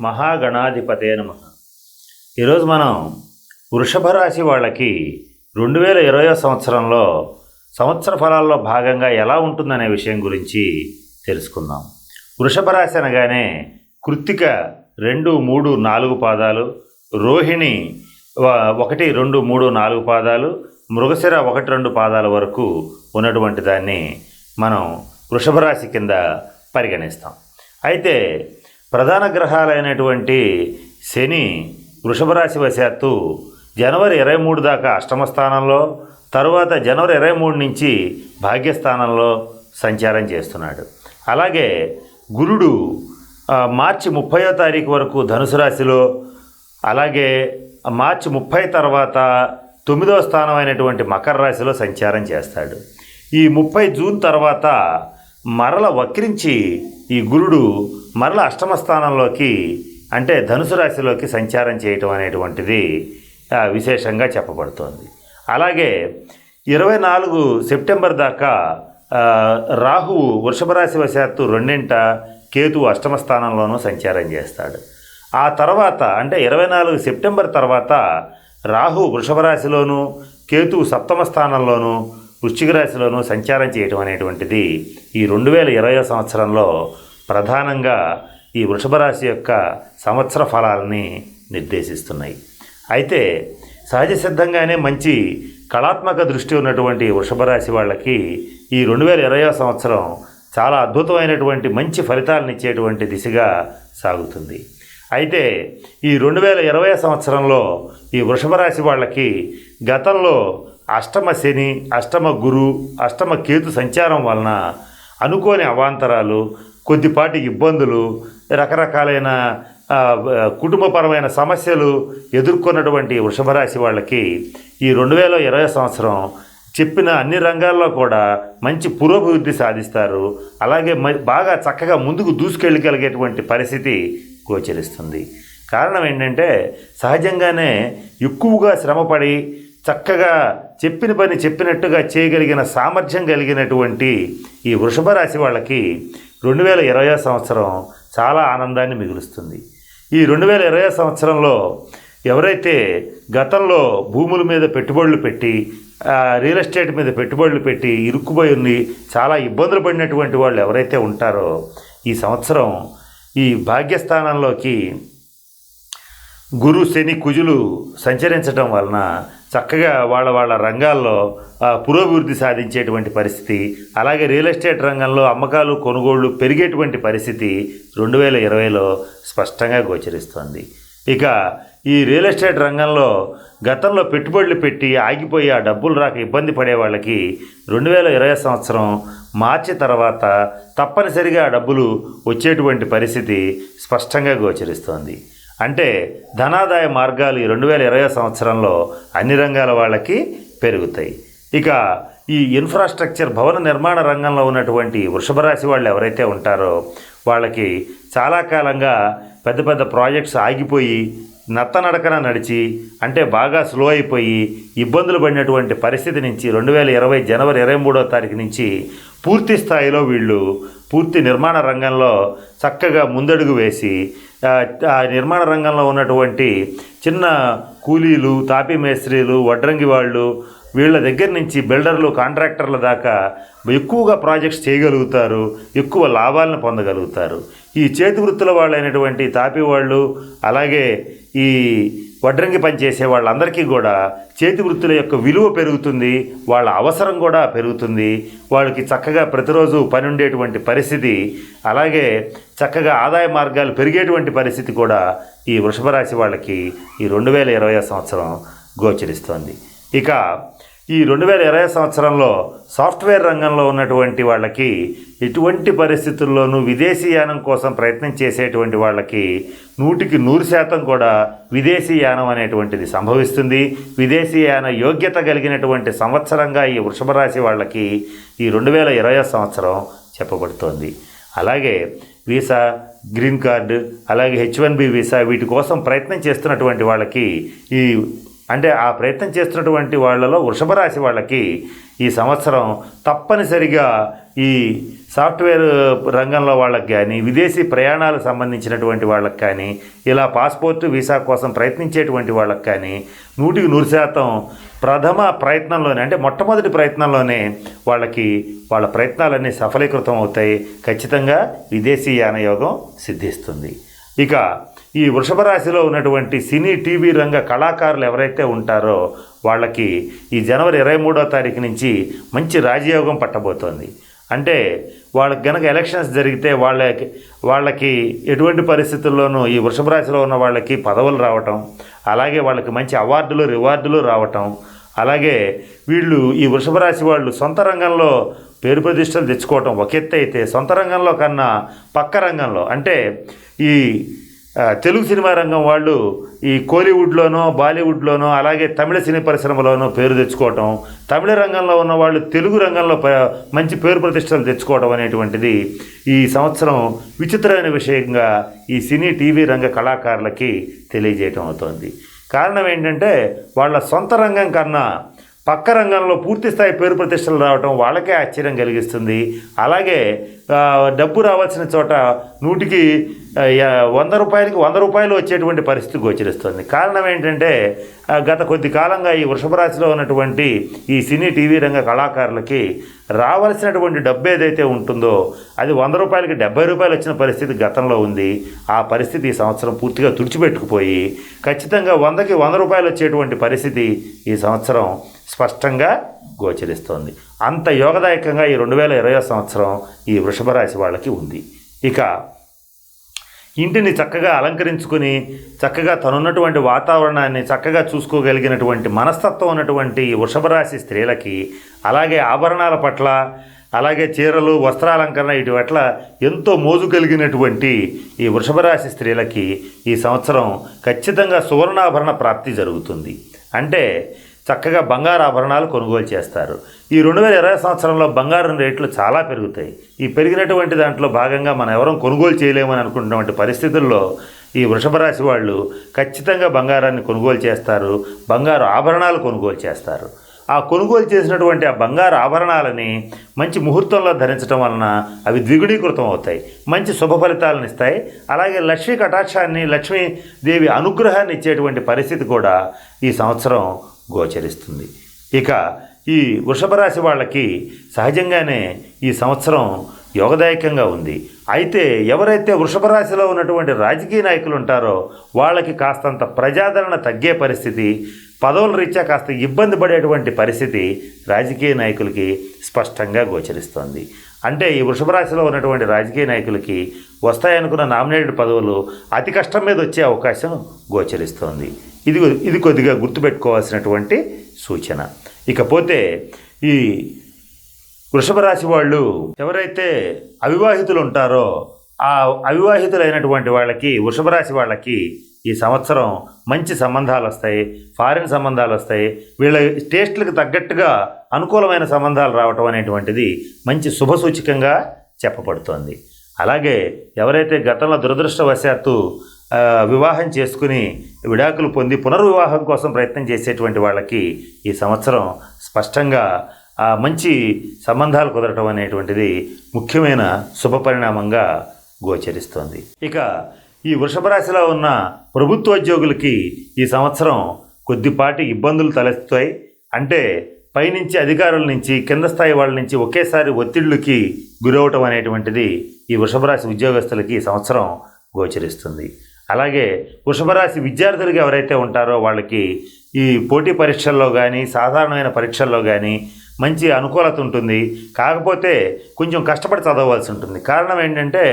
మహాగణాధిపతే నమ. ఈరోజు మనం వృషభ రాశి వాళ్ళకి రెండు వేల ఇరవై సంవత్సరంలో సంవత్సర ఫలాల్లో భాగంగా ఎలా ఉంటుందనే విషయం గురించి తెలుసుకుందాం. వృషభ రాశి అనగానే కృత్తిక రెండు మూడు నాలుగు పాదాలు రోహిణి ఒకటి రెండు మూడు నాలుగు పాదాలు మృగశిర ఒకటి రెండు పాదాల వరకు ఉన్నటువంటి దాన్ని మనం వృషభ రాశి కింద పరిగణిస్తాం. అయితే ప్రధాన గ్రహాలైనటువంటి శని వృషభ రాశి వశాత్తు జనవరి ఇరవై మూడు దాకా అష్టమ స్థానంలో తరువాత జనవరి ఇరవై మూడు నుంచి భాగ్యస్థానంలో సంచారం చేస్తున్నాడు. అలాగే గురుడు మార్చి ముప్పయో తారీఖు వరకు ధనుసు రాశిలో అలాగే మార్చి ముప్పై తర్వాత తొమ్మిదవ స్థానం అయినటువంటి మకర రాశిలో సంచారం చేస్తాడు. ఈ ముప్పై జూన్ తర్వాత మరల వక్రించి ఈ గురుడు మరల అష్టమ స్థానంలోకి అంటే ధనుసు రాశిలోకి సంచారం చేయటం అనేటువంటిది విశేషంగా చెప్పబడుతోంది. అలాగే ఇరవై నాలుగు సెప్టెంబర్ దాకా రాహువు వృషభ రాశి వశాత్తు రెండింట కేతు అష్టమ స్థానంలోనూ సంచారం చేస్తాడు. ఆ తర్వాత అంటే ఇరవై నాలుగు సెప్టెంబర్ తర్వాత రాహు వృషభ రాశిలోను కేతు సప్తమ స్థానంలోనూ వృశ్చిక రాశిలోనూ సంచారం చేయటం అనేటువంటిది ఈ రెండు వేల ఇరవై సంవత్సరంలో ప్రధానంగా ఈ వృషభ రాశి యొక్క సంవత్సర ఫలాలని నిర్దేశిస్తున్నాయి. అయితే సహజ సిద్ధంగానే మంచి కళాత్మక దృష్టి ఉన్నటువంటి వృషభ రాశి వాళ్ళకి ఈ రెండు వేల ఇరవై సంవత్సరం చాలా అద్భుతమైనటువంటి మంచి ఫలితాలను ఇచ్చేటువంటి దిశగా సాగుతుంది. అయితే ఈ రెండు వేల ఇరవై సంవత్సరంలో ఈ వృషభ రాశి వాళ్ళకి గతంలో అష్టమ శని అష్టమ గురు అష్టమ కేతు సంచారం వలన అనుకోని అవాంతరాలు కొద్దిపాటి ఇబ్బందులు రకరకాలైన కుటుంబపరమైన సమస్యలు ఎదుర్కొన్నటువంటి వృషభరాశి వాళ్ళకి ఈ రెండు వేల ఇరవై సంవత్సరం చెప్పిన అన్ని రంగాల్లో కూడా మంచి పురోభివృద్ధి సాధిస్తారు. అలాగే బాగా చక్కగా ముందుకు దూసుకెళ్ళగలిగేటువంటి పరిస్థితి గోచరిస్తుంది. కారణం ఏంటంటే సహజంగానే ఎక్కువగా శ్రమపడి చక్కగా చెప్పిన పని చెప్పినట్టుగా చేయగలిగిన సామర్థ్యం కలిగినటువంటి ఈ వృషభ రాశి వాళ్ళకి రెండు వేల ఇరవై సంవత్సరం చాలా ఆనందాన్ని మిగులుస్తుంది. ఈ రెండు వేల ఇరవై సంవత్సరంలో ఎవరైతే గతంలో భూముల మీద పెట్టుబడులు పెట్టి రియల్ ఎస్టేట్ మీద పెట్టుబడులు పెట్టి ఇరుక్కుపోయి ఉండి చాలా ఇబ్బందులు పడినటువంటి వాళ్ళు ఎవరైతే ఉంటారో ఈ సంవత్సరం ఈ భాగ్యస్థానంలోకి గురు శని కుజులు సంచరించడం వలన చక్కగా వాళ్ళ వాళ్ళ రంగాల్లో పురోభివృద్ధి సాధించేటువంటి పరిస్థితి అలాగే రియల్ ఎస్టేట్ రంగంలో అమ్మకాలు కొనుగోళ్ళు పెరిగేటువంటి పరిస్థితి రెండు వేల ఇరవైలో స్పష్టంగా గోచరిస్తోంది. ఇక ఈ రియల్ ఎస్టేట్ రంగంలో గతంలో పెట్టుబడులు పెట్టి ఆగిపోయి ఆ డబ్బులు రాక ఇబ్బంది పడే వాళ్ళకి రెండు వేల ఇరవై సంవత్సరం మార్చి తర్వాత తప్పనిసరిగా ఆ డబ్బులు వచ్చేటువంటి పరిస్థితి స్పష్టంగా గోచరిస్తోంది. అంటే ధనాదాయ మార్గాలు ఈ రెండు వేల ఇరవై సంవత్సరంలో అన్ని రంగాల వాళ్ళకి పెరుగుతాయి. ఇక ఈ ఇన్ఫ్రాస్ట్రక్చర్ భవన నిర్మాణ రంగంలో ఉన్నటువంటి వృషభ రాశి వాళ్ళు ఎవరైతే ఉంటారో వాళ్ళకి చాలా కాలంగా పెద్ద పెద్ద ప్రాజెక్ట్స్ ఆగిపోయి నత్తనడకన నడిచి అంటే బాగా స్లో అయిపోయి ఇబ్బందులు పడినటువంటి పరిస్థితి నుంచి రెండు వేల ఇరవై జనవరి ఇరవై మూడో తారీఖు నుంచి పూర్తి స్థాయిలో వీళ్ళు పూర్తి నిర్మాణ రంగంలో చక్కగా ముందడుగు వేసి ఆ, నిర్మాణ రంగంలో ఉన్నటువంటి చిన్న కూలీలు తాపీ మేస్త్రీలు వడ్రంగి వాళ్ళు వీళ్ళ దగ్గర నుంచి బిల్డర్లు కాంట్రాక్టర్ల దాకా ఎక్కువగా ప్రాజెక్ట్స్ చేయగలుగుతారు ఎక్కువ లాభాలను పొందగలుగుతారు. ఈ చేతి వృత్తుల వాళ్ళైనటువంటి తాపి వాళ్ళు అలాగే ఈ వడ్రంగి పని చేసే వాళ్ళందరికీ కూడా చేతి వృత్తుల యొక్క విలువ పెరుగుతుంది వాళ్ళ అవసరం కూడా పెరుగుతుంది. వాళ్ళకి చక్కగా ప్రతిరోజు పని ఉండేటువంటి పరిస్థితి అలాగే చక్కగా ఆదాయ మార్గాలు పెరిగేటువంటి పరిస్థితి కూడా ఈ వృషభ రాశి వాళ్ళకి ఈ రెండు వేల ఇరవై సంవత్సరం గోచరిస్తోంది. ఇక ఈ రెండు వేల ఇరవై సంవత్సరంలో సాఫ్ట్వేర్ రంగంలో ఉన్నటువంటి వాళ్ళకి ఎటువంటి పరిస్థితుల్లోనూ విదేశీయానం కోసం ప్రయత్నం చేసేటువంటి వాళ్ళకి నూటికి నూరు శాతం కూడా విదేశీయానం అనేటువంటిది సంభవిస్తుంది. విదేశీయాన యోగ్యత కలిగినటువంటి సంవత్సరంగా ఈ వృషభ రాశి వాళ్ళకి ఈ రెండు వేల ఇరవై సంవత్సరం చెప్పబడుతోంది. అలాగే వీసా గ్రీన్ కార్డు అలాగే హెచ్ వన్ బి వీసా వీటి కోసం ప్రయత్నం చేస్తున్నటువంటి వాళ్ళకి ఈ అంటే ఆ ప్రయత్నం చేస్తున్నటువంటి వాళ్ళలో వృషభ రాశి వాళ్ళకి ఈ సంవత్సరం తప్పనిసరిగా ఈ సాఫ్ట్వేర్ రంగంలో వాళ్ళకి కానీ విదేశీ ప్రయాణాలకు సంబంధించినటువంటి వాళ్ళకి కానీ ఇలా పాస్పోర్ట్ వీసా కోసం ప్రయత్నించేటువంటి వాళ్ళకి కానీ నూటికి నూరు శాతం ప్రథమ ప్రయత్నంలోనే అంటే మొట్టమొదటి ప్రయత్నంలోనే వాళ్ళకి వాళ్ళ ప్రయత్నాలన్నీ సఫలీకృతం అవుతాయి. ఖచ్చితంగా విదేశీ యానయోగం సిద్ధిస్తుంది. ఇక ఈ వృషభ రాశిలో ఉన్నటువంటి సినీ టీవీ రంగ కళాకారులు ఎవరైతే ఉంటారో వాళ్ళకి ఈ జనవరి ఇరవై మూడో తారీఖు నుంచి మంచి రాజయోగం పట్టబోతోంది. అంటే వాళ్ళకి గనక ఎలక్షన్స్ జరిగితే వాళ్ళకి వాళ్ళకి ఎటువంటి పరిస్థితుల్లోనూ ఈ వృషభ రాశిలో ఉన్న వాళ్ళకి పదవులు రావటం అలాగే వాళ్ళకి మంచి అవార్డులు రివార్డులు రావటం అలాగే వీళ్ళు ఈ వృషభ రాశి వాళ్ళు సొంత రంగంలో పేరు ప్రతిష్టలు తెచ్చుకోవటం ఒక ఎత్తు అయితే సొంత రంగంలో కన్నా పక్క రంగంలో అంటే ఈ తెలుగు సినిమా రంగం వాళ్ళు ఈ కోలీవుడ్లోనో బాలీవుడ్లోనో అలాగే తమిళ సినీ పరిశ్రమలోనో పేరు తెచ్చుకోవటం తమిళ రంగంలో ఉన్న వాళ్ళు తెలుగు రంగంలో మంచి పేరు ప్రతిష్టలు తెచ్చుకోవడం అనేటువంటిది ఈ సంవత్సరం విచిత్రమైన విషయంగా ఈ సినీ టీవీ రంగ కళాకారులకి తెలియజేయటం అవుతోంది. కారణం ఏంటంటే వాళ్ళ సొంత రంగం కన్నా పక్క రంగంలో పూర్తిస్థాయి పేరు ప్రతిష్టలు రావటం వాళ్ళకే ఆశ్చర్యం కలిగిస్తుంది. అలాగే డబ్బు రావాల్సిన చోట నూటికి వంద రూపాయలకి వంద రూపాయలు వచ్చేటువంటి పరిస్థితి గోచరిస్తుంది. కారణం ఏంటంటే గత కొద్ది కాలంగా ఈ వృషభ రాశిలో ఉన్నటువంటి ఈ సినీ టీవీ రంగ కళాకారులకి రావాల్సినటువంటి డబ్బు ఏదైతే ఉంటుందో అది వంద రూపాయలకి డెబ్బై రూపాయలు వచ్చిన పరిస్థితి గతంలో ఉంది. ఆ పరిస్థితి ఈ సంవత్సరం పూర్తిగా తుడిచిపెట్టుకుపోయి ఖచ్చితంగా వందకి వంద రూపాయలు వచ్చేటువంటి పరిస్థితి ఈ సంవత్సరం స్పష్టంగా గోచరిస్తోంది. అంత యోగదాయకంగా ఈ రెండు వేల ఇరవై సంవత్సరం ఈ వృషభ రాశి వాళ్ళకి ఉంది. ఇక ఇంటిని చక్కగా అలంకరించుకుని చక్కగా తనున్నటువంటి వాతావరణాన్ని చక్కగా చూసుకోగలిగినటువంటి మనస్తత్వం ఉన్నటువంటి ఈ వృషభ రాశి స్త్రీలకి అలాగే ఆభరణాల పట్ల అలాగే చీరలు వస్త్రాలంకరణ ఇటు పట్ల ఎంతో మోజు కలిగినటువంటి ఈ వృషభ రాశి స్త్రీలకి ఈ సంవత్సరం ఖచ్చితంగా సువర్ణాభరణ ప్రాప్తి జరుగుతుంది. అంటే చక్కగా బంగారు ఆభరణాలు కొనుగోలు చేస్తారు. ఈ రెండు వేల ఇరవై సంవత్సరంలో బంగారం రేట్లు చాలా పెరుగుతాయి. ఈ పెరిగినటువంటి దాంట్లో భాగంగా మనం ఎవరం కొనుగోలు చేయలేమని అనుకుంటున్నటువంటి పరిస్థితుల్లో ఈ వృషభ రాశి వాళ్ళు ఖచ్చితంగా బంగారాన్ని కొనుగోలు చేస్తారు. బంగారు ఆభరణాలు కొనుగోలు చేస్తారు. ఆ కొనుగోలు చేసినటువంటి ఆ బంగారు ఆభరణాలని మంచి ముహూర్తంలో ధరించడం వలన అవి ద్విగుణీకృతం అవుతాయి. మంచి శుభ ఫలితాలను ఇస్తాయి. అలాగే లక్ష్మీ కటాక్షాన్ని లక్ష్మీదేవి అనుగ్రహాన్ని ఇచ్చేటువంటి పరిస్థితి కూడా ఈ సంవత్సరం గోచరిస్తుంది. ఇక ఈ వృషభ రాశి వాళ్ళకి సహజంగానే ఈ సంవత్సరం యోగదాయకంగా ఉంది. అయితే ఎవరైతే వృషభ రాశిలో ఉన్నటువంటి రాజకీయ నాయకులు ఉంటారో వాళ్ళకి కాస్తంత ప్రజాదరణ తగ్గే పరిస్థితి పదవుల రీత్యా కాస్త ఇబ్బంది పడేటువంటి పరిస్థితి రాజకీయ నాయకులకి స్పష్టంగా గోచరిస్తోంది. అంటే ఈ వృషభ రాశిలో ఉన్నటువంటి రాజకీయ నాయకులకి వస్తాయనుకున్న నామినేటెడ్ పదవులు అతి కష్టం మీద వచ్చే అవకాశం గోచరిస్తోంది. ఇది ఇది కొద్దిగా గుర్తుపెట్టుకోవాల్సినటువంటి సూచన. ఇకపోతే ఈ వృషభ రాశి వాళ్ళు ఎవరైతే అవివాహితులు ఉంటారో ఆ అవివాహితులైనటువంటి వాళ్ళకి వృషభ రాశి వాళ్ళకి ఈ సంవత్సరం మంచి సంబంధాలు వస్తాయి ఫారిన్ సంబంధాలు వస్తాయి వీళ్ళ టేస్ట్లకు తగ్గట్టుగా అనుకూలమైన సంబంధాలు రావటం అనేటువంటిది మంచి శుభసూచికంగా చెప్పబడుతోంది. అలాగే ఎవరైతే గతంలో దురదృష్టవశాత్తు వివాహం చేసుకుని విడాకులు పొంది పునర్వివాహం కోసం ప్రయత్నం చేసేటువంటి వాళ్ళకి ఈ సంవత్సరం స్పష్టంగా ఆ మంచి సంబంధాలు కుదరటం అనేటువంటిది ముఖ్యమైన శుభ పరిణామంగా గోచరిస్తోంది. ఇక ఈ వృషభ రాశిలో ఉన్న ప్రభుత్వోద్యోగులకి ఈ సంవత్సరం కొద్దిపాటి ఇబ్బందులు తలెత్తుతాయి. అంటే పైనుంచి అధికారుల నుంచి కింద స్థాయి వాళ్ళ నుంచి ఒకేసారి ఒత్తిళ్ళకి గురవటం అనేటువంటిది ఈ వృషభ రాశి ఉద్యోగస్తులకి ఈ సంవత్సరం గోచరిస్తుంది. అలాగే వృషభరాశి విద్యార్థులకు ఎవరైతే ఉంటారో వాళ్ళకి ఈ పోటీ పరీక్షల్లో కానీ సాధారణమైన పరీక్షల్లో కానీ మంచి అనుకూలత ఉంటుంది. కాకపోతే కొంచెం కష్టపడి చదవవలసి ఉంటుంది. కారణం ఏంటంటే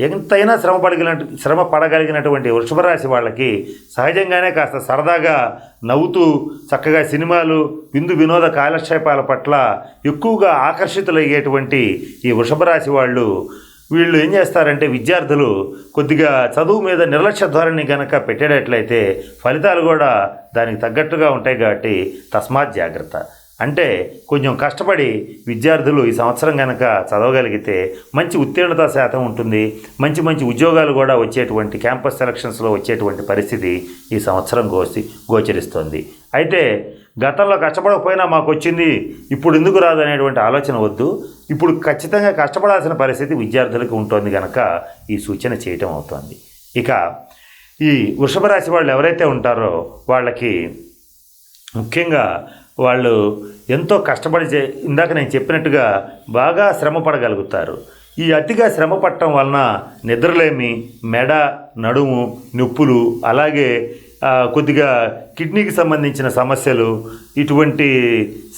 ఎంతైనా శ్రమ పడగలిగిన శ్రమ పడగలిగినటువంటి వృషభ రాశి వాళ్ళకి సహజంగానే కాస్త సరదాగా నవ్వుతూ చక్కగా సినిమాలు విందు వినోద కాలక్షేపాల పట్ల ఎక్కువగా ఆకర్షితులయ్యేటువంటి ఈ వృషభరాశి వాళ్ళు వీళ్ళు ఏం చేస్తారంటే విద్యార్థులు కొద్దిగా చదువు మీద నిర్లక్ష్య ధోరణి కనుక పెట్టేటట్లయితే ఫలితాలు కూడా దానికి తగ్గట్టుగా ఉంటాయి కాబట్టి తస్మాత్ జాగ్రత్త. అంటే కొంచెం కష్టపడి విద్యార్థులు ఈ సంవత్సరం కనుక చదవగలిగితే మంచి ఉత్తీర్ణత శాతం ఉంటుంది. మంచి మంచి ఉద్యోగాలు కూడా వచ్చేటువంటి క్యాంపస్ సెలక్షన్స్లో వచ్చేటువంటి పరిస్థితి ఈ సంవత్సరం గోసి గోచరిస్తోంది. అయితే గతంలో కష్టపడకపోయినా మాకు వచ్చింది ఇప్పుడు ఎందుకు రాదు అనేటువంటి ఆలోచన వద్దు. ఇప్పుడు ఖచ్చితంగా కష్టపడాల్సిన పరిస్థితి విద్యార్థులకు ఉంటుంది కనుక ఈ సూచన చేయటం అవుతుంది. ఇక ఈ వృషభ రాశి వాళ్ళు ఎవరైతే ఉంటారో వాళ్ళకి ముఖ్యంగా వాళ్ళు ఎంతో కష్టపడి చే ఇందాక నేను చెప్పినట్టుగా బాగా శ్రమ పడగలుగుతారు. ఈ అతిగా శ్రమ పట్టడం వలన నిద్రలేమి మెడ నడుము నొప్పులు అలాగే కొద్దిగా కిడ్నీకి సంబంధించిన సమస్యలు ఇటువంటి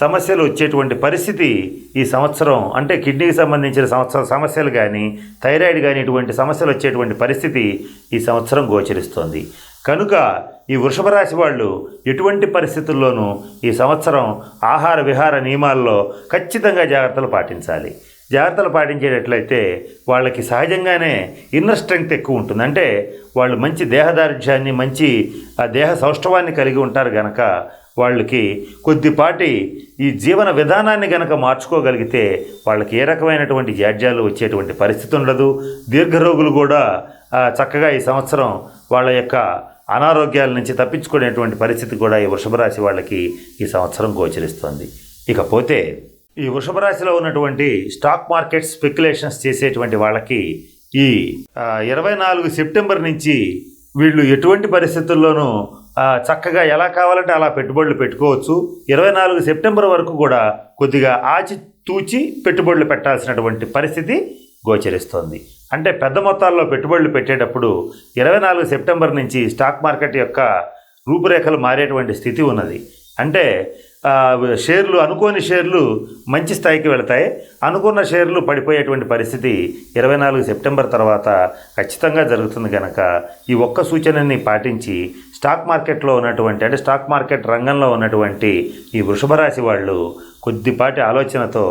సమస్యలు వచ్చేటువంటి పరిస్థితి ఈ సంవత్సరం అంటే కిడ్నీకి సంబంధించిన సంవత్సరం సమస్యలు కానీ థైరాయిడ్ కానీ ఇటువంటి సమస్యలు వచ్చేటువంటి పరిస్థితి ఈ సంవత్సరం గోచరిస్తోంది. కనుక ఈ వృషభ రాశి వాళ్ళు ఎటువంటి పరిస్థితుల్లోనూ ఈ సంవత్సరం ఆహార విహార నియమాల్లో ఖచ్చితంగా జాగ్రత్తలు పాటించాలి. జాగ్రత్తలు పాటించేటట్లయితే వాళ్ళకి సహజంగానే ఇన్నర్ స్ట్రెంగ్త్ ఎక్కువ ఉంటుంది. అంటే వాళ్ళు మంచి దేహదార్ఢ్యాన్ని మంచి ఆ దేహ సౌష్ఠవాన్ని కలిగి ఉంటారు గనక వాళ్ళకి కొద్దిపాటి ఈ జీవన విధానాన్ని గనక మార్చుకోగలిగితే వాళ్ళకి ఏ రకమైనటువంటి జాడ్యాలు వచ్చేటువంటి పరిస్థితి ఉండదు. దీర్ఘరోగులు కూడా చక్కగా ఈ సంవత్సరం వాళ్ళ యొక్క అనారోగ్యాల నుంచి తప్పించుకునేటువంటి పరిస్థితి కూడా ఈ వృషభ రాశి వాళ్ళకి ఈ సంవత్సరం గోచరిస్తుంది. ఇకపోతే ఈ వృషభ రాశిలో ఉన్నటువంటి స్టాక్ మార్కెట్ స్పెక్యులేషన్స్ చేసేటువంటి వాళ్ళకి ఈ ఇరవై నాలుగు సెప్టెంబర్ నుంచి వీళ్ళు ఎటువంటి పరిస్థితుల్లోనూ చక్కగా ఎలా కావాలంటే అలా పెట్టుబడులు పెట్టుకోవచ్చు. ఇరవై నాలుగు సెప్టెంబర్ వరకు కూడా కొద్దిగా ఆచి తూచి పెట్టుబడులు పెట్టాల్సినటువంటి పరిస్థితి గోచరిస్తోంది. అంటే పెద్ద మొత్తాల్లో పెట్టుబడులు పెట్టేటప్పుడు ఇరవై నాలుగు సెప్టెంబర్ నుంచి స్టాక్ మార్కెట్ యొక్క రూపురేఖలు మారేటువంటి స్థితి ఉన్నది. అంటే షేర్లు అనుకోని షేర్లు మంచి స్థాయికి వెళతాయి. అనుకున్న షేర్లు పడిపోయేటువంటి పరిస్థితి ఇరవై నాలుగు సెప్టెంబర్ తర్వాత ఖచ్చితంగా జరుగుతుంది కనుక ఈ ఒక్క సూచనని పాటించి స్టాక్ మార్కెట్లో ఉన్నటువంటి అంటే స్టాక్ మార్కెట్ రంగంలో ఉన్నటువంటి ఈ వృషభ రాశి వాళ్ళు కొద్దిపాటి ఆలోచనతో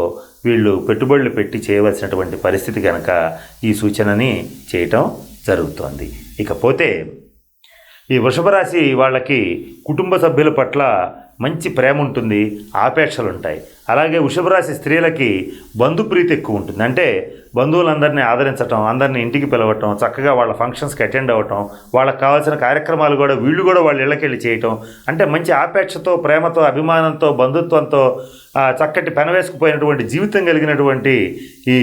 వీళ్ళు పెట్టుబడులు పెట్టి చేయవలసినటువంటి పరిస్థితి కనుక ఈ సూచనని చేయటం జరుగుతోంది. ఇకపోతే ఈ వృషభ రాశి వాళ్ళకి కుటుంబ సభ్యుల పట్ల మంచి ప్రేమ ఉంటుంది ఆపేక్షలు ఉంటాయి అలాగే వృషభరాశి స్త్రీలకి బంధుప్రీతి ఎక్కువ ఉంటుంది అంటే బంధువులందరినీ ఆదరించటం అందరినీ ఇంటికి పిలవటం చక్కగా వాళ్ళ ఫంక్షన్స్కి అటెండ్ అవ్వటం వాళ్ళకి కావాల్సిన కార్యక్రమాలు కూడా వీళ్ళు కూడా వాళ్ళ ఇళ్ళకెళ్ళి చేయటం. అంటే మంచి ఆపేక్షతో ప్రేమతో అభిమానంతో బంధుత్వంతో చక్కటి పెనవేసుకుపోయినటువంటి జీవితం కలిగినటువంటి ఈ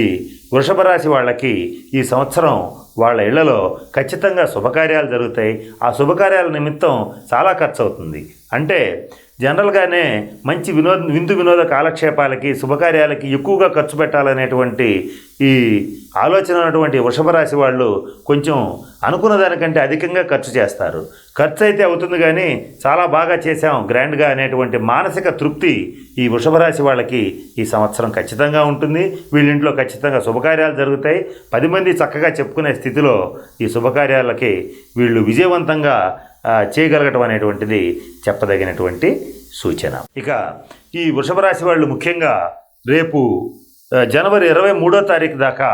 వృషభ రాశి వాళ్ళకి ఈ సంవత్సరం వాళ్ళ ఇళ్ళలో ఖచ్చితంగా శుభకార్యాలు జరుగుతాయి. ఆ శుభకార్యాల నిమిత్తం చాలా ఖర్చు అవుతుంది అంటే జనరల్గానే మంచి వినోద విందు వినోద కాలక్షేపాలకి శుభకార్యాలకి ఎక్కువగా ఖర్చు పెట్టాలనేటువంటి ఈ ఆలోచన ఉన్నటువంటి వృషభ రాశి వాళ్ళు కొంచెం అనుకున్న దానికంటే అధికంగా ఖర్చు చేస్తారు. ఖర్చు అయితే అవుతుంది కానీ చాలా బాగా చేశాం గ్రాండ్గా అనేటువంటి మానసిక తృప్తి ఈ వృషభ రాశి వాళ్ళకి ఈ సంవత్సరం ఖచ్చితంగా ఉంటుంది. వీళ్ళింట్లో ఖచ్చితంగా శుభకార్యాలు జరుగుతాయి. పది మంది చక్కగా చెప్పుకునే స్థితిలో ఈ శుభకార్యాలకి వీళ్ళు విజయవంతంగా చేయగలగటం అనేటువంటిది చెప్పదగినటువంటి సూచన. ఇక ఈ వృషభ రాశి వాళ్ళు ముఖ్యంగా రేపు జనవరి ఇరవై మూడో తారీఖు దాకా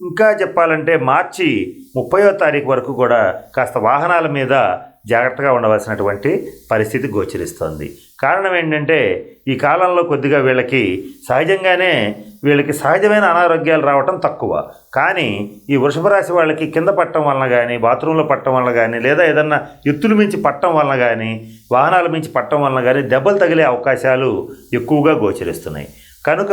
ఇంకా చెప్పాలంటే మార్చి ముప్పయో తారీఖు వరకు కూడా కాస్త వాహనాల మీద జాగ్రత్తగా ఉండవలసినటువంటి పరిస్థితి గోచరిస్తోంది. కారణం ఏంటంటే ఈ కాలంలో కొద్దిగా వీళ్ళకి సహజంగానే వీళ్ళకి సహజమైన అనారోగ్యాలు రావటం తక్కువ. కానీ ఈ వృషభ రాశి వాళ్ళకి కింద పట్టడం వలన కానీ బాత్రూంలో పట్టడం వలన కానీ లేదా ఏదన్నా ఎత్తులు మించి పట్టడం వలన కానీ వాహనాల మించి పట్టడం వలన కానీ దెబ్బలు తగిలే అవకాశాలు ఎక్కువగా గోచరిస్తున్నాయి. కనుక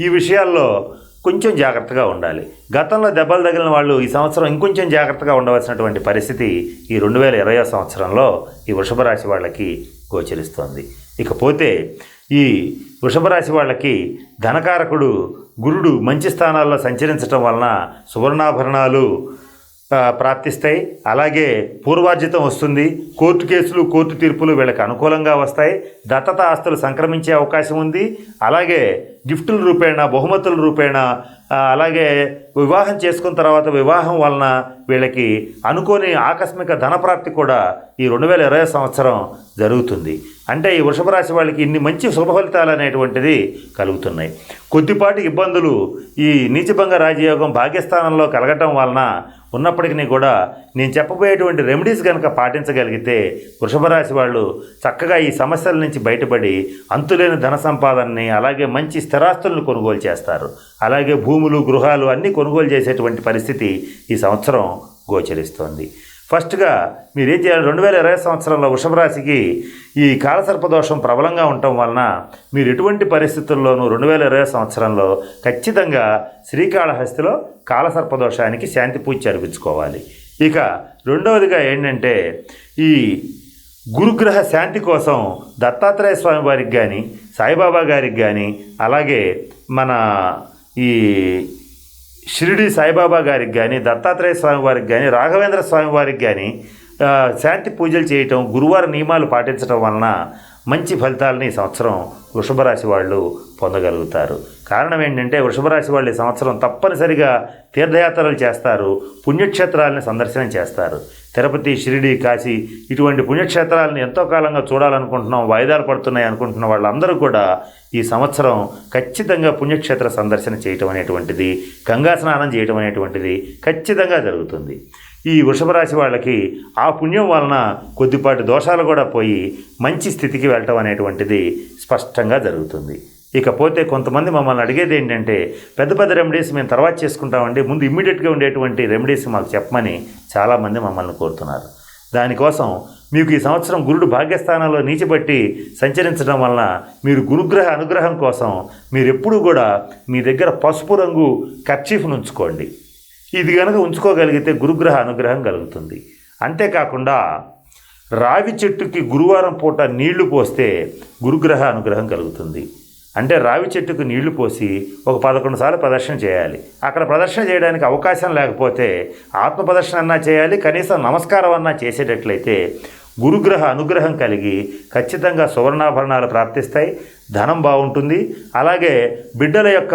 ఈ విషయాల్లో కొంచెం జాగ్రత్తగా ఉండాలి. గతంలో దెబ్బలు తగిలిన వాళ్ళు ఈ సంవత్సరం ఇంకొంచెం జాగ్రత్తగా ఉండవలసినటువంటి పరిస్థితి ఈ రెండు వేల ఇరవై సంవత్సరంలో ఈ వృషభ రాశి వాళ్ళకి గోచరిస్తోంది. ఇకపోతే ఈ వృషభరాశి వాళ్ళకి ధనకారకుడు గురుడు మంచి స్థానాల్లో సంచరించటం వలన సువర్ణాభరణాలు ప్రాప్తిస్తాయి. అలాగే పూర్వార్జితం వస్తుంది. కోర్టు కేసులు కోర్టు తీర్పులు వీళ్ళకి అనుకూలంగా వస్తాయి. దత్తత ఆస్తులు సంక్రమించే అవకాశం ఉంది. అలాగే గిఫ్టుల రూపేణ బహుమతుల రూపేణ అలాగే వివాహం చేసుకున్న తర్వాత వివాహం వలన వీళ్ళకి అనుకోని ఆకస్మిక ధనప్రాప్తి కూడా ఈ రెండు వేల ఇరవై సంవత్సరం జరుగుతుంది. అంటే ఈ వృషభ రాశి వాళ్ళకి ఇన్ని మంచి శుభ ఫలితాలు అనేటువంటిది కలుగుతున్నాయి. కొద్దిపాటి ఇబ్బందులు ఈ నీచభంగ రాజయోగం భాగ్యస్థానంలో కలగటం వలన ఉన్నప్పటికీ కూడా నేను చెప్పబోయేటువంటి రెమెడీస్ కనుక పాటించగలిగితే వృషభ రాశి వాళ్ళు చక్కగా ఈ సమస్యల నుంచి బయటపడి అంతులేని ధన సంపాదనని అలాగే మంచి స్థిరాస్తులను కొనుగోలు చేస్తారు. అలాగే భూములు గృహాలు అన్నీ కొనుగోలు చేసేటువంటి పరిస్థితి ఈ సంవత్సరం గోచరిస్తోంది. ఫస్ట్గా మీరు ఏం చేయాలి? రెండు వేల ఇరవై సంవత్సరంలో వృషభరాశికి ఈ కాలసర్పదోషం ప్రబలంగా ఉండటం వలన మీరు ఎటువంటి పరిస్థితుల్లోనూ రెండు వేల ఇరవై సంవత్సరంలో ఖచ్చితంగా శ్రీకాళహస్తిలో కాలసర్పదోషానికి శాంతి పూజ జరిపించుకోవాలి ఇక రెండవదిగా ఏంటంటే ఈ గురుగ్రహ శాంతి కోసం దత్తాత్రేయ స్వామి వారికి కానీ సాయిబాబా గారికి కానీ అలాగే మన ఈ షిరిడి సాయిబాబా గారికి కానీ దత్తాత్రేయ స్వామి వారికి కానీ రాఘవేంద్ర స్వామి వారికి కానీ శాంతి పూజలు చేయటం గురువార నియమాలు పాటించడం వలన మంచి ఫలితాలని ఈ సంవత్సరం వృషభరాశి వాళ్ళు పొందగలుగుతారు. కారణం ఏంటంటే వృషభరాశి వాళ్ళు ఈ సంవత్సరం తప్పనిసరిగా తీర్థయాత్రలు చేస్తారు పుణ్యక్షేత్రాలను సందర్శనం చేస్తారు. తిరుపతి షిరిడి కాశీ ఇటువంటి పుణ్యక్షేత్రాలను ఎంతో కాలంగా చూడాలనుకుంటున్నాం వాయిదాలు పడుతున్నాయి అనుకుంటున్న వాళ్ళందరూ కూడా ఈ సంవత్సరం ఖచ్చితంగా పుణ్యక్షేత్ర సందర్శన చేయటం అనేటువంటిది గంగా స్నానం చేయటం అనేటువంటిది ఖచ్చితంగా జరుగుతుంది. ఈ వృషభ రాశి వాళ్ళకి ఆ పుణ్యం వలన కొద్దిపాటి దోషాలు కూడా పోయి మంచి స్థితికి వెళ్ళటం అనేటువంటిది స్పష్టంగా జరుగుతుంది. ఇకపోతే కొంతమంది మమ్మల్ని అడిగేది ఏంటంటే పెద్ద పెద్ద రెమెడీస్ మేము తర్వాత చేసుకుంటామండి ముందు ఇమ్మీడియట్గా ఉండేటువంటి రెమెడీస్ మాకు చెప్పమని చాలామంది మమ్మల్ని కోరుతున్నారు. దానికోసం మీకు ఈ సంవత్సరం గురుడు భాగ్యస్థానంలో నీచిబట్టి సంచరించడం వలన మీరు గురుగ్రహ అనుగ్రహం కోసం మీరు ఎప్పుడూ కూడా మీ దగ్గర పసుపు రంగు కర్చీఫ్ను ఉంచుకోండి. ఇది కనుక ఉంచుకోగలిగితే గురుగ్రహ అనుగ్రహం కలుగుతుంది. అంతేకాకుండా రావి చెట్టుకి గురువారం పూట నీళ్ళు పోస్తే గురుగ్రహ అనుగ్రహం కలుగుతుంది. అంటే రావి చెట్టుకు నీళ్ళు పోసి ఒక పదకొండు సార్లు ప్రదర్శన చేయాలి. అక్కడ ప్రదర్శన చేయడానికి అవకాశం లేకపోతే ఆత్మ ప్రదర్శన అన్నా చేయాలి కనీసం నమస్కారం అన్నా చేసేటట్లయితే గురుగ్రహ అనుగ్రహం కలిగి ఖచ్చితంగా సువర్ణాభరణాలు ప్రాప్తిస్తాయి ధనం బాగుంటుంది. అలాగే బిడ్డల యొక్క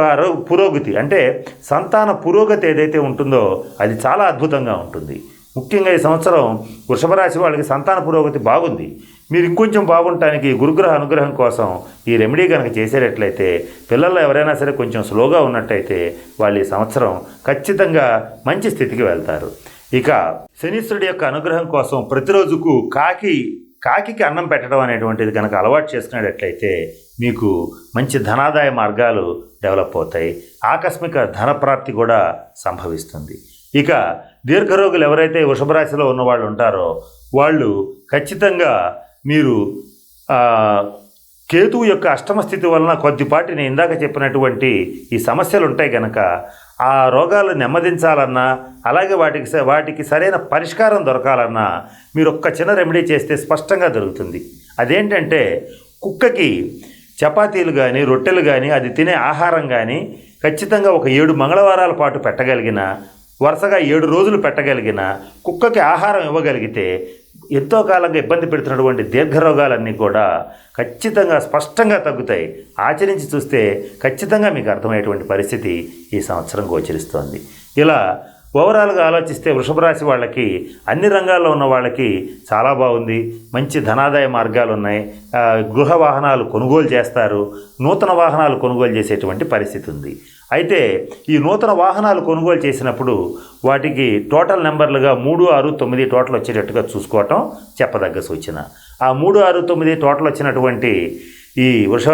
పురోగతి అంటే సంతాన పురోగతి ఏదైతే ఉంటుందో అది చాలా అద్భుతంగా ఉంటుంది. ముఖ్యంగా ఈ సంవత్సరం వృషభ రాశి వాళ్ళకి సంతాన పురోగతి బాగుంది. మీరు ఇంకొంచెం బాగుండటానికి గురుగ్రహ అనుగ్రహం కోసం ఈ రెమెడీ కనుక చేసేటట్లయితే పిల్లల్లో ఎవరైనా సరే కొంచెం స్లోగా ఉన్నట్టయితే వాళ్ళు ఈ సంవత్సరం ఖచ్చితంగా మంచి స్థితికి వెళ్తారు. ఇక శనీశ్వరుడి యొక్క అనుగ్రహం కోసం ప్రతిరోజుకు కాకి కాకికి అన్నం పెట్టడం అనేటువంటిది కనుక అలవాటు చేసుకునేటట్లయితే మీకు మంచి ధనాదాయ మార్గాలు డెవలప్ అవుతాయి. ఆకస్మిక ధన ప్రాప్తి కూడా సంభవిస్తుంది. ఇక దీర్ఘరోగులు ఎవరైతే వృషభరాశిలో ఉన్న వాళ్ళు ఉంటారో వాళ్ళు ఖచ్చితంగా మీరు కేతువు యొక్క అష్టమ స్థితి వలన కొద్దిపాటి నేను ఇందాక చెప్పినటువంటి ఈ సమస్యలు ఉంటాయి కనుక ఆ రోగాలు నెమ్మదించాలన్నా అలాగే వాటికి వాటికి సరైన పరిష్కారం దొరకాలన్నా మీరు ఒక్క చిన్న రెమెడీ చేస్తే స్పష్టంగా దొరుకుతుంది అదేంటంటే కుక్కకి చపాతీలు కానీ రొట్టెలు కానీ అది తినే ఆహారం కానీ ఖచ్చితంగా ఒక ఏడు మంగళవారాల పాటు పెట్టగలిగిన వరుసగా ఏడు రోజులు పెట్టగలిగిన కుక్కకి ఆహారం ఇవ్వగలిగితే ఎంతో కాలంగా ఇబ్బంది పెడుతున్నటువంటి దీర్ఘరోగాలన్నీ కూడా ఖచ్చితంగా స్పష్టంగా తగ్గుతాయి. ఆచరించి చూస్తే ఖచ్చితంగా మీకు అర్థమయ్యేటువంటి పరిస్థితి ఈ సంవత్సరం గోచరిస్తోంది. ఇలా ఓవరాల్గా ఆలోచిస్తే వృషభ రాశి వాళ్ళకి అన్ని రంగాల్లో ఉన్న వాళ్ళకి చాలా బాగుంది. మంచి ధనాదాయ మార్గాలు ఉన్నాయి. గృహ వాహనాలు కొనుగోలు చేస్తారు. నూతన వాహనాలు కొనుగోలు చేసేటువంటి పరిస్థితి ఉంది. అయితే ఈ నూతన వాహనాలు కొనుగోలు చేసినప్పుడు వాటికి టోటల్ నెంబర్లుగా మూడు ఆరు తొమ్మిది టోటల్ వచ్చేటట్టుగా చూసుకోవటం చెప్పదగ్గ సూచన. ఆ మూడు ఆరు తొమ్మిది టోటల్ వచ్చినటువంటి ఈ వృష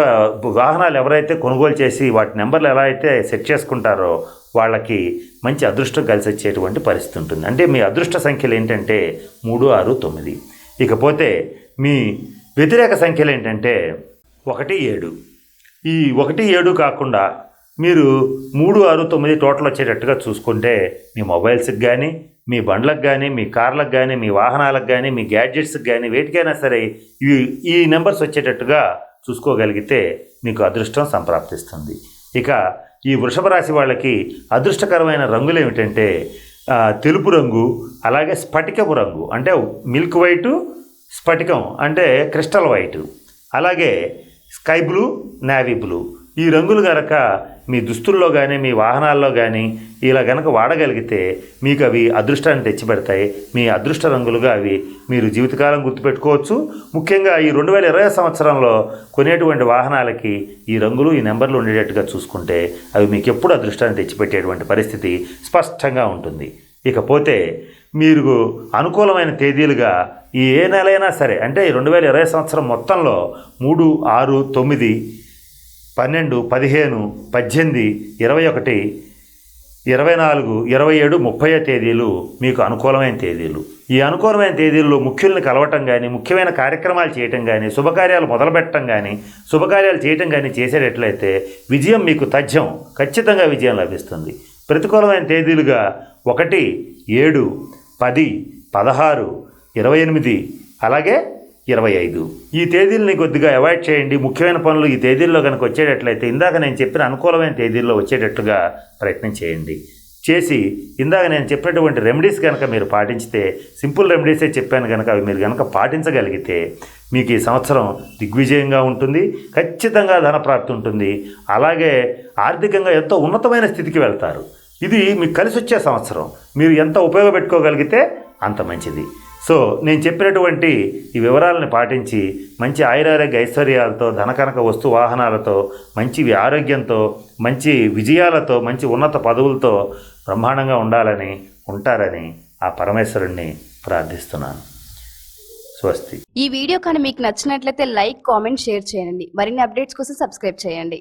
వాహనాలు ఎవరైతే కొనుగోలు చేసి వాటి నెంబర్లు ఎలా అయితే సెట్ చేసుకుంటారో వాళ్ళకి మంచి అదృష్టం కలిసి వచ్చేటువంటి పరిస్థితి ఉంటుంది. అంటే మీ అదృష్ట సంఖ్యలు ఏంటంటే మూడు ఆరు తొమ్మిది. ఇకపోతే మీ వ్యతిరేక సంఖ్యలు ఏంటంటే ఒకటి ఏడు. ఈ ఒకటి ఏడు కాకుండా మీరు మూడు ఆరు తొమ్మిది టోటల్ వచ్చేటట్టుగా చూసుకుంటే మీ మొబైల్స్కి కానీ మీ బండ్లకు కానీ మీ కార్లకు కానీ మీ వాహనాలకు కానీ మీ గ్యాడ్జెట్స్కి కానీ వేటికైనా సరే ఈ ఈ నెంబర్స్ వచ్చేటట్టుగా చూసుకోగలిగితే మీకు అదృష్టం సంప్రాప్తిస్తుంది. ఇక ఈ వృషభ రాశి వాళ్ళకి అదృష్టకరమైన రంగులు ఏమిటంటే తెలుపు రంగు అలాగే స్ఫటికపు రంగు అంటే మిల్క్ వైటు స్ఫటికం అంటే క్రిస్టల్ వైట్ అలాగే స్కై బ్లూ నేవీ బ్లూ. ఈ రంగులు గనక మీ దుస్తుల్లో కానీ మీ వాహనాల్లో కానీ ఇలా గనక వాడగలిగితే మీకు అవి అదృష్టాన్ని తెచ్చిపెడతాయి. మీ అదృష్ట రంగులుగా అవి మీరు జీవితకాలం గుర్తుపెట్టుకోవచ్చు. ముఖ్యంగా ఈ రెండు వేల ఇరవై సంవత్సరంలో కొనేటువంటి వాహనాలకి ఈ రంగులు ఈ నెంబర్లు ఉండేటట్టుగా చూసుకుంటే అవి మీకు ఎప్పుడు అదృష్టాన్ని తెచ్చిపెట్టేటువంటి పరిస్థితి స్పష్టంగా ఉంటుంది. ఇకపోతే మీరు అనుకూలమైన తేదీలుగా ఏ నెలైనా సరే అంటే రెండు వేల ఇరవై సంవత్సరం మొత్తంలో మూడు ఆరు తొమ్మిది పన్నెండు పదిహేను పద్దెనిమిది ఇరవై ఒకటి ఇరవై నాలుగు ఇరవై ఏడు ముప్పై తేదీలు మీకు అనుకూలమైన తేదీలు. ఈ అనుకూలమైన తేదీల్లో ముఖ్యుల్ని కలవటం కానీ ముఖ్యమైన కార్యక్రమాలు చేయటం కానీ శుభకార్యాలు మొదలుపెట్టడం కానీ శుభకార్యాలు చేయటం కానీ చేసేటట్లయితే విజయం మీకు తథ్యం ఖచ్చితంగా విజయం లభిస్తుంది. ప్రతికూలమైన తేదీలుగా ఒకటి ఏడు పది పదహారు ఇరవై ఎనిమిది అలాగే ఇరవై ఐదు. ఈ తేదీలని కొద్దిగా అవాయిడ్ చేయండి. ముఖ్యమైన పనులు ఈ తేదీల్లో కనుక వచ్చేటట్లయితే ఇందాక నేను చెప్పిన అనుకూలమైన తేదీల్లో వచ్చేటట్టుగా ప్రయత్నం చేయండి. చేసి ఇందాక నేను చెప్పినటువంటి రెమెడీస్ కనుక మీరు పాటించితే సింపుల్ రెమెడీసే చెప్పాను కనుక అవి మీరు కనుక పాటించగలిగితే మీకు ఈ సంవత్సరం దిగ్విజయంగా ఉంటుంది ఖచ్చితంగా ధనప్రాప్తి ఉంటుంది. అలాగే ఆర్థికంగా ఎంతో ఉన్నతమైన స్థితికి వెళ్తారు. ఇది మీకు కలిసి వచ్చే సంవత్సరం. మీరు ఎంత ఉపయోగపెట్టుకోగలిగితే అంత మంచిది. సో నేను చెప్పినటువంటి ఈ వివరాలను పాటించి మంచి ఆయురారోగ్య ఐశ్వర్యాలతో ధనకనక వస్తు వాహనాలతో మంచి ఆరోగ్యంతో మంచి విజయాలతో మంచి ఉన్నత పదవులతో బ్రహ్మాండంగా ఉండాలని ఉంటారని ఆ పరమేశ్వరుణ్ణి ప్రార్థిస్తున్నాను. స్వస్తి. ఈ వీడియో కానీ మీకు నచ్చినట్లయితే లైక్ కామెంట్ షేర్ చేయండి. మరిన్ని అప్డేట్స్ కోసం సబ్స్క్రైబ్ చేయండి.